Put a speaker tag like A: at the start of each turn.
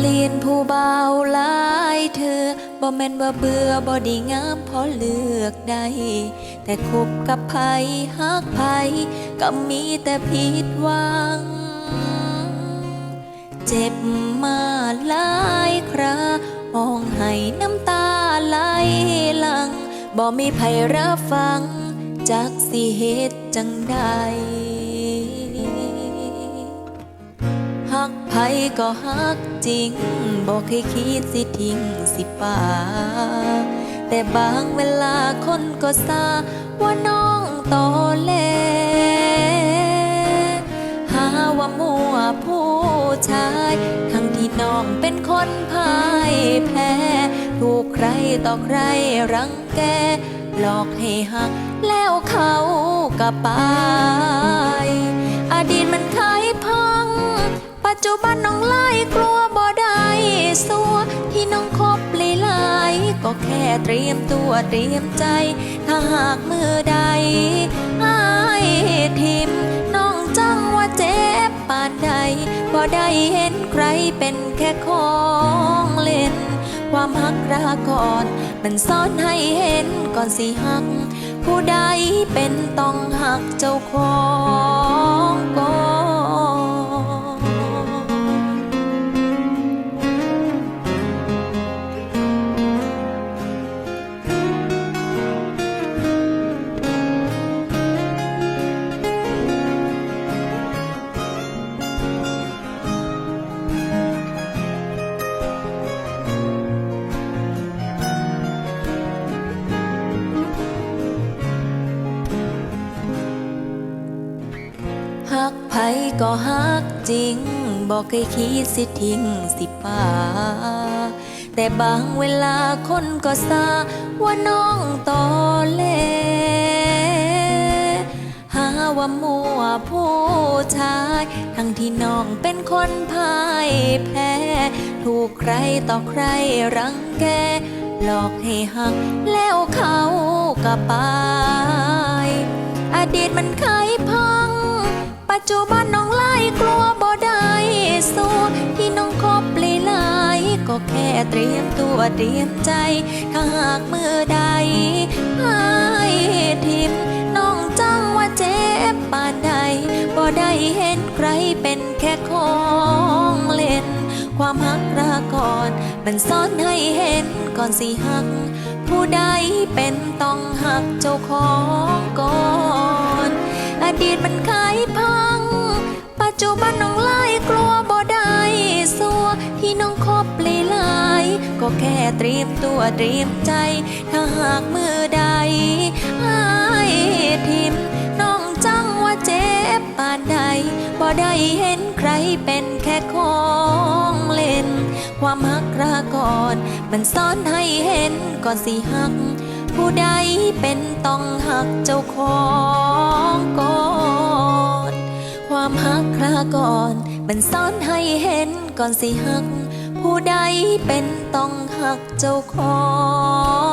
A: เลียนผู้เบาลายเธอบ่แม่นว่าเบื่อบ่ดีงามพอเลือกได้ แต่คบกับไผฮักไผก็มีแต่ผิดหวัง เจ็บมาหลายคราห้องให้น้ำตาไหลหลังบ่มีไผรับฟังจักสิเหตุจังใด ฮักไผก็ฮักจริง บอกให้คิดสิทิ้งสิป่า แต่บางเวลาคนก็ซาว่าน้องตอแลหาว่ามัวผู้ชายทั้งที่น้องเป็นคนพ่ายแพ้ ถูกใครต่อใครรังแก หลอกให้หักแล้วเขาก็ไป อดีตมัน จจุบันน้องไล่กลัวบ่ได้สัวที่น้องคบหลายก็แค่เตรียมตัวเตรียมใจ ถ้าหากมือใดหายทิมน้องจังว่าเจ็บปานใดบ่ได้เห็นใครเป็นแค่ของเล่น ความหักราก่อน มันซ่อนให้เห็นก่อนสิหัก ผู้ใดเป็นต้องหักเจ้าของก่อน กไผก็หักจริง บอกเคยคิดสิทิ้งสิป่าแต่บางเวลาคนก็ซาว่าน้องตอแหลหาว่ามัวผู้ชาย ทั้งที่น้องเป็นคนพ่ายแพ้ ถูกใครต่อใครรังแก หลอกให้หักแล้วเขาก็ไป อดีตมันเคยป จุบันน้องไล่กลัวบ่ได้สู้ที่น้องคบหลายๆก็แค่เตรียมตัวเตรียมใจ ถ้าหากมือใดหายทิมน้องจังว่าเจ็บปานใดบ่ได้เห็นใครเป็นแค่ของเล่น ความหักราก่อนมันซ่อนให้เห็นก่อนสิหัก ผู้ใดเป็นต้องหักเจ้าของก่อน อดีตมันเคยพัง ปัจจุบันน้องไล่กลัวบ่ได้สัวที่น้องคบหลายๆก็แค่เตรียมตัวเตรียมใจ ถ้าหากมือใดหายทิมน้องจังว่าเจ็บปานใดบ่ได้เห็นใครเป็นแค่ของเล่น ความหักราก่อน มันซ่อนให้เห็นก่อนสิหักผู้ใดเป็นต้องหักเจ้าของก่อน คราก่อน มันซ่อนให้เห็นก่อนสิหัก ผู้ใดเป็นต้องหักเจ้าของ